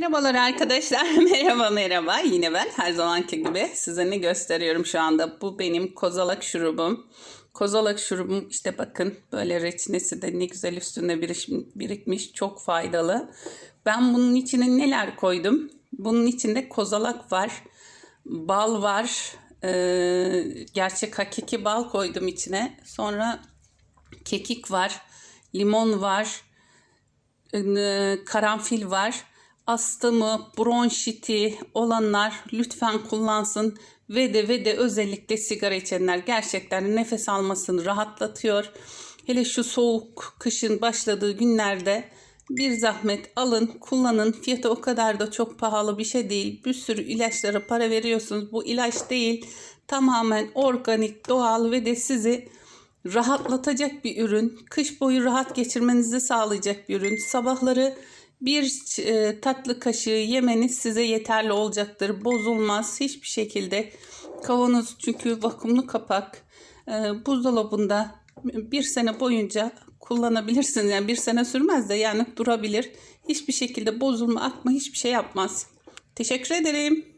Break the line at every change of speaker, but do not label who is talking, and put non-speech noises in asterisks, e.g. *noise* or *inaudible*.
Merhabalar arkadaşlar. *laughs* merhaba merhaba. Yine ben her zamanki gibi size ne gösteriyorum şu anda. Bu benim kozalak şurubum. Kozalak şurubum işte bakın böyle reçinesi de ne güzel üstünde birikmiş. Çok faydalı. Ben bunun içine neler koydum? Bunun içinde kozalak var. Bal var. Ee, gerçek hakiki bal koydum içine. Sonra kekik var. Limon var karanfil var. Astımı, bronşiti olanlar lütfen kullansın. Ve de ve de özellikle sigara içenler gerçekten nefes almasını rahatlatıyor. Hele şu soğuk kışın başladığı günlerde bir zahmet alın, kullanın. Fiyatı o kadar da çok pahalı bir şey değil. Bir sürü ilaçlara para veriyorsunuz. Bu ilaç değil. Tamamen organik, doğal ve de sizi rahatlatacak bir ürün. Kış boyu rahat geçirmenizi sağlayacak bir ürün. Sabahları bir e, tatlı kaşığı yemeniz size yeterli olacaktır. Bozulmaz hiçbir şekilde. Kavanoz çünkü vakumlu kapak. E, buzdolabında bir sene boyunca kullanabilirsiniz. Yani bir sene sürmez de yani durabilir. Hiçbir şekilde bozulma, akma hiçbir şey yapmaz. Teşekkür ederim.